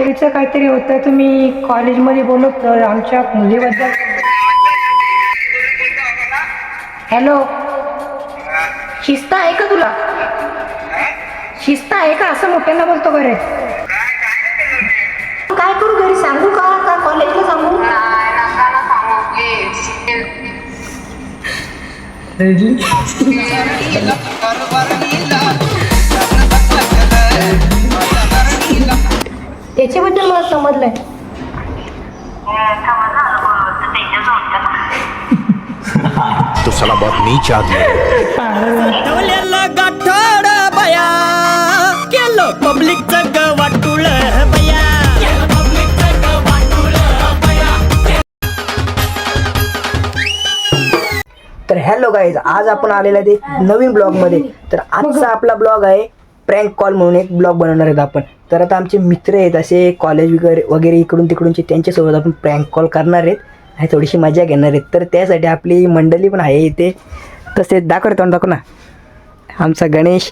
पोरीचं काहीतरी होतं. तुम्ही कॉलेजमध्ये बोलत तर आमच्या मुलीबद्दल. हॅलो. शिस्त आहे का तुला? शिस्त आहे का? असं मोठ्यांना बोलतो घरे काय करू घरी? सांगू का? का कॉलेजला सांगू? त्याच्याबद्दल मला समजलंय. तो साला बहुत नीच आदमी गाठाड बया. केलं पब्लिकचं बया. तर हॅलो गाईज आज आपण आलेला आहे ते नवीन ब्लॉगमध्ये तर आजचा आपला ब्लॉग आहे प्रँक कॉल म्हणून एक ब्लॉग बनवणार आहेत आपण. तर आता आमचे मित्र आहेत असे कॉलेज वगैरे वगैरे इकडून तिकडूनचे त्यांच्यासोबत आपण प्रँक कॉल करणार आहेत आणि थोडीशी मजा घेणार आहेत. तर त्यासाठी आपली मंडळी पण आहे इथे. तसे दाखवतो तोंड दाखव ना. आमचा गणेश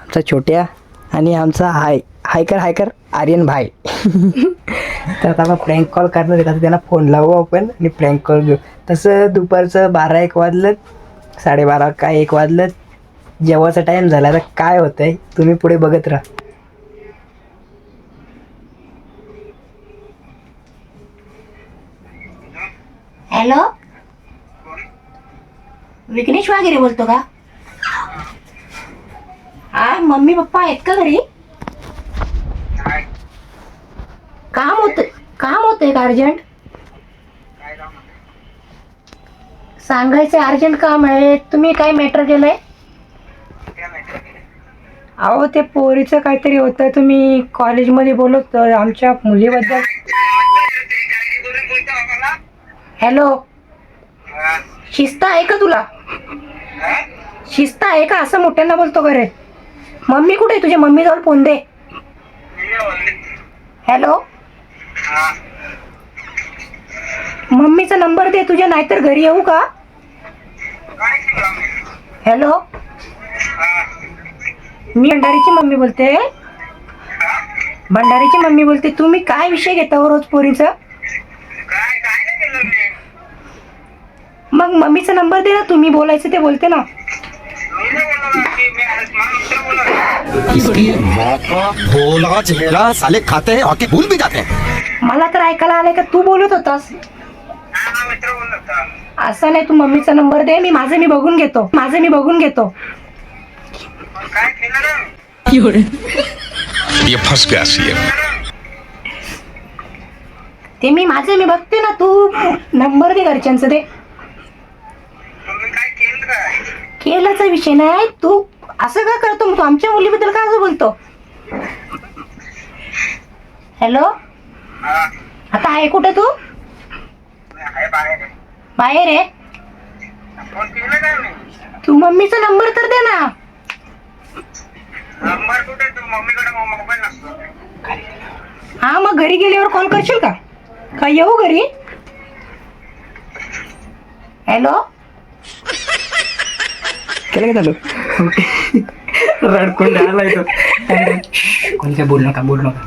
आमचा छोट्या आणि आमचा हाय हायकर हायकर आर्यन भाई. तर आता आपण प्रँक कॉल करणार आहेत. आता त्यांना फोन लावू आपण आणि प्रँक कॉल घेऊ. तसं दुपारचं बारा एक वाजलं साडेबारा काय एक वाजलं जेव्हाचा टाईम झाला तर काय होतं आहे तुम्ही पुढे बघत राहा. हॅलो विघ्नेश वगैरे बोलतो का? हा मम्मी पप्पा आहेत का घरी? काम होत काम होतंय का अर्जंट? सांगायचं अर्जंट काम आहे. तुम्ही काय मॅटर केलंय? अहो ते पोरीचं काहीतरी होतं. तुम्ही कॉलेजमध्ये बोलत होतं आमच्या मुलीबद्दल हॅलो शिस्त आहे का तुला? शिस्त आहे का? असं मोठ्यांना बोलतो का रे? मम्मी कुठे आहे? तुझ्या मम्मी जवळ फोन दे. हॅलो मम्मीचा नंबर दे. तुझ्या नाहीतर घरी येऊ का? हॅलो मी भंडारीची मम्मी बोलते. भंडारीची मम्मी बोलते तुम्ही काय विषय घेता हो रोज पोरीचा? मग मम्मीचा नंबर दे ना तुम्ही बोलायचं ते बोलते ना. भोला चेहरा साले खाते हैं आके भूल भी जाते हैं मला तर ऐकायला आलंय का तू बोलत होतास. असं नाही तू मम्मीचा नंबर दे मी माझं मी बघून घेतो माझं मी बघून घेतो. ये फंस गया सी ते मी माझं मी बघते ना तू. नंबर दे घरच्यांचं दे. केल्याचा विषय नाही. तू असं का करतो? मग तू आमच्या मुलीबद्दल का असं बोलतो? हॅलो? आता आहे कुठे तू? बाहेर. आहे. तू मम्मीचा नंबर तर दे ना. हा मग घरी गेल्यावर कॉल करशील का? का येऊ घरी? हॅलो केलं का चालू? रडकोंड आलाय तो. कोणत्या बोल नका बोल नका.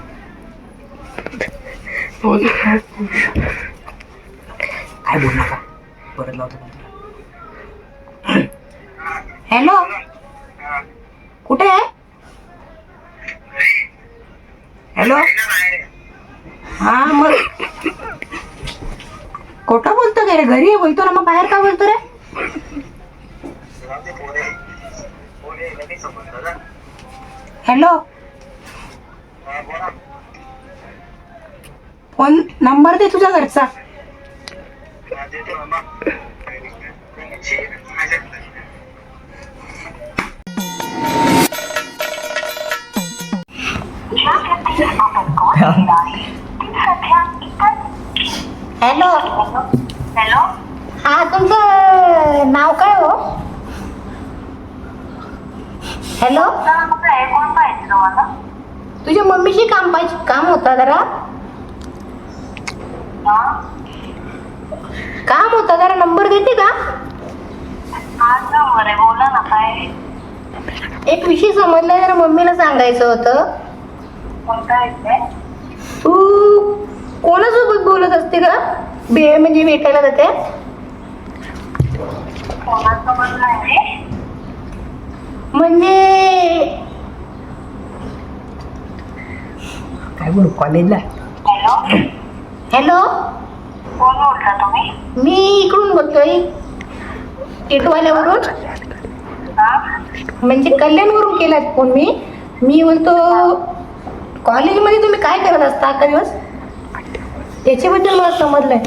काय बोल नका. परत लावतो पण तुला. हॅलो कुठे आहे? हॅलो? हा मग कुठं बोलतो का रे? घरी बोलतो ना मग बाहेर का बोलतो रे? हॅलो? फोन नंबर दे तुझ्या घरचा. हॅलो हॅलो हा तुमचं नाव काय हो? हॅलो काय कोण पाहिजे तुम्हाला तुझ्या मम्मीशी काम पाहिजे काम होता जरा. हा. काम होता जरा नंबर देते का? हाच नंबर आहे बोला ना काय एक विषय समजला जरा मम्मीला सांगायचं होतं. तू कोणासोबत बोलत असते का बे म्हणजे भेटायला जाते? म्हणजे काय बोलू कॉलेजला? हॅलो? हॅलो? कोण बोलता तुम्ही? मी इकडून बोलतोय. टिटवाल्यावरून हा? म्हणजे कल्याणवरून केलात फोन मी. मी बोलतो कॉलेजमध्ये तुम्ही काय करत असता अख्खा दिवस? त्याच्याबद्दल मला समजलंय.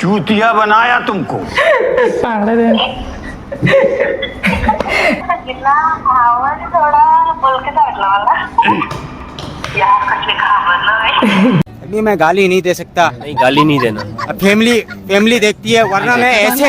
चूतिया बनाया तुमको. सांगितला आवाज थोडा बोलकेचा वाटला मला. या कसले घाबरलं रे अभी मैं गाली नहीं दे सकता। नाही गाली नाही देणार फैमिली फैमिली देखती है वरना मैं ऐसे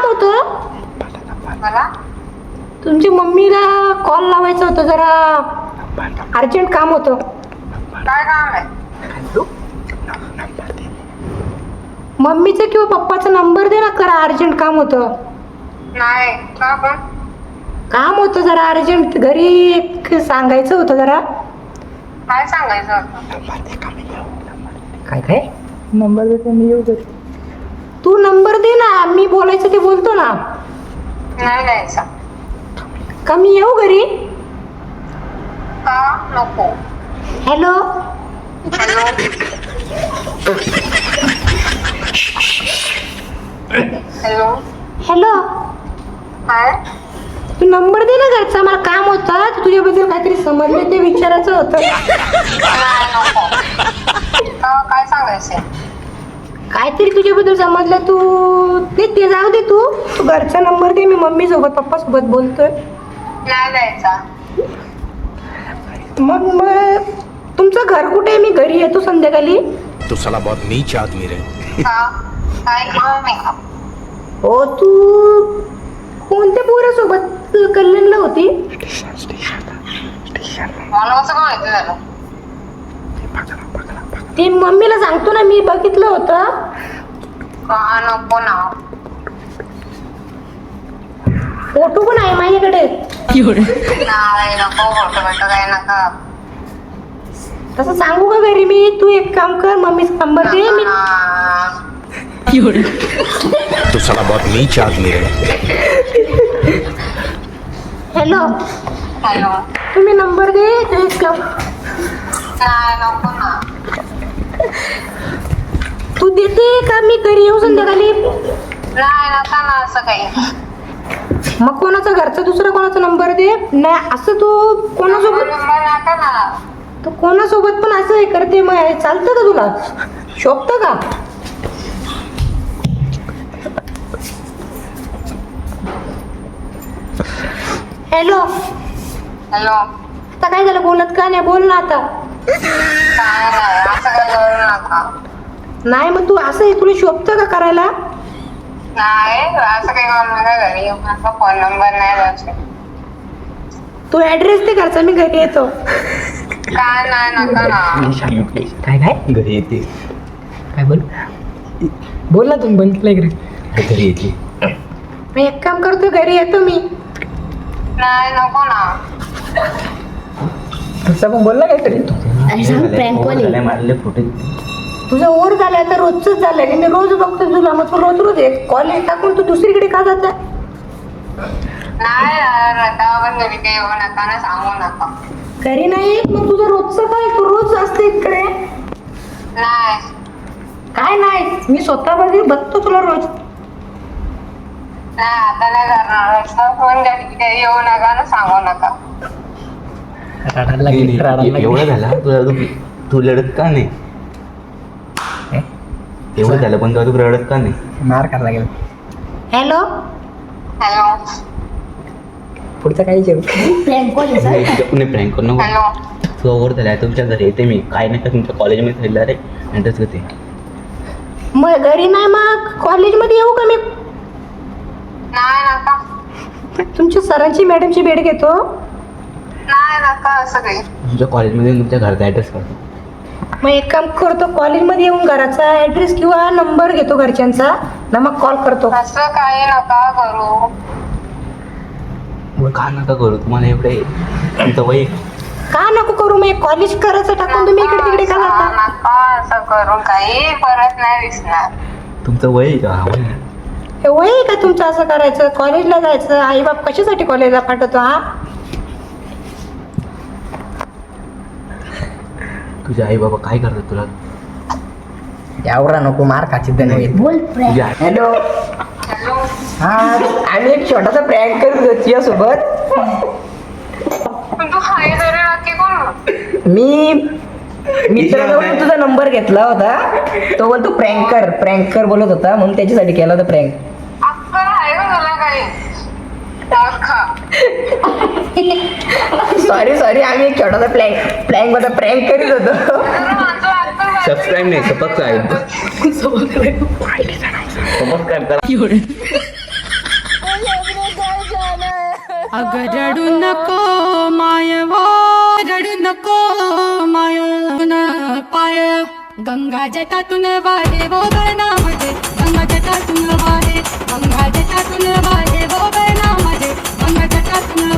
होतं? मला? तुमच्या मम्मीला कॉल लावायचं होतं जरा. अर्जंट काम होतं. काय काम आहे? मम्मीचं किंवा पप्पाचा नंबर दे ना करा अर्जंट काम होतं. नाही का पण काम होतं जरा अर्जंट घरी एक सांगायचं होतं जरा. काय सांगायचं होतं? काय काय? नंबर देतो मी येऊ घरी. तू नंबर दे ना मी बोलायचं ते बोलतो ना. नाही का मी येऊ घरी? का? नको. हॅलो? हॅलो? हॅलो? हॅलो? काय? तू नंबर दे ना घरचा मला काम होतं तुझ्याबद्दल काहीतरी समजलं ते विचारायचं होतं. नाही नको. का काय सांगायचंय? काहीतरी तुझ्याबद्दल समजलं तू ते ते जाऊ दे तू. तू घरचा नंबर दे मी मम्मी सोबत पप्पा सोबत बोलतोय. नाही द्यायचा मग मग तुमचं घर कुठे? आहे मी घरी येतो संध्याकाळी. तो साला बहुत नीच आदमी रहे का काय हो तू कोणत्या पोरासोबत कल्याणला होती मला कसं काय माहिती झालं ते मम्मीला सांगतो ना मी बघितलं होतं. का नको ना. फोटो पण आहे माझ्याकडे. नाही नको फोटो बिटो काय नका. तसं सांगू का घरी मी? तू एक काम कर मम्मीचा नंबर दे मी ना. तो साला बहुत नीच आदमी रहे हॅलो. हॅलो. तुम्ही नंबर दे तू एक काम नाही नको ना. तू देते का मी घरी येऊ संध्याकाळी? मग कोणाचा घरचा दुसरा कोणाचा नंबर दे? नाही असं तू कोणासोबत? तू कोणासोबत पण असं हे करते मग हे चालतं का तुला? शोभतं का? हॅलो. हॅलो. आता काय झालं? बोलत का नाही? बोल ना आता. काय नाही असं काय करू नका नाही मग तू असं हे तुला शोभतं का करायला? नाही असं काही करू नका घरी येऊ नका फोन नंबर नाही द्यायचे तू ऍड्रेस दे घरचा मी घरी येतो. काय नाही नका ना. काय काय? घरी येते. काय बोल? बोल ना तुम्ही बघितलं इकडे. घरी येते. मी एक काम करतो घरी येतो मी. नाही नको ना. तुझं पण बोलला काहीतरी. तुझं ओर झालं तर रोजच झालंय. आणि मी रोज बघतो तुला मग तू रोज रोज येत कॉलेज टाकून तू दुसरीकडे का जात नाही यार, आता आपण घरी काही येऊ नका ना सांगू नका. घरी नाही येत, मग तुझं रोजचं काय? तू रोज असते इकडे. नाही. काय नाही? मी स्वतः बघ बघतो तुला रोज. नाही आता नाही करणार. असं फोन घरी काही येऊ नका ना सांगू नका. एवढा झाला तुला तू तू लढत का नाही? एवढं झालं पण तू रडत का नाही? मार करायला लागेल. हॅलो? हॅलो? पुढचं काही विचारू प्रँक कॉल आहे. सर नाही प्रँक करू नको. हॅलो? तू ओव्हर झालाय तुमच्या घरी येते मी. काय नाही का तुमच्या कॉलेजमध्ये राहिला रे ॲड्रेस घेते मग घरी नाही मग? कॉलेजमध्ये येऊ का मी? नाही नका तुमच्या सरांची मॅडमची भेट घेतो. नाही नका असं काही. तुमच्या कॉलेजमध्ये तुमच्या घरचा ॲड्रेस करतो मग एक काम करतो कॉलेजमध्ये येऊन घराचा ॲड्रेस किंवा नंबर घेतो घरच्यांचा. ना मग कॉल करतो. असं काही नका करू. मग का नका करू? तुम्हाला एवढे तुमचं वय का नको करू? मग कॉलेज करायचं टाकून तुम्ही इकडे तिकडे का नका जाता? नका असं करू. काही परत नाही दिसणार. तुमचं वय आहे का? वय आहे. हे वय आहे का तुमचं असं करायचं? कॉलेजला जायचं? आई बाप कशासाठी कॉलेजला पाठवतो हा? तुझे आई बाबा काय करतात तुला? यावरा नको मार खाची बोल प्रँक तुझे आई हॅलो हॅलो हा आम्ही एक छोटासा प्रँक करत होतो तुझ्यासोबत. पण तू हाय जरी नक्की करू मी मित्राजवळ तुझा नंबर घेतला होता. तो बोलतो प्रँकर प्रँकर बोलत होता. म्हणून त्याच्यासाठी केला होता प्रँक अक्कल आहे का तुला काही? दाखा सॉरी सॉरी आम्ही एक छोटासा प्लँक प्लँकमध्ये प्रँक करीत होतो. सबस्क्राईब नाही सबस्क्राईब करा? अगं रडू नको मायवा रडू नको माय पाय. गंगा जटातून वाहे वो मध्ये गंगा जटातून वाहे गंगा जटातून वाहे वो मध्ये गंगा जटातून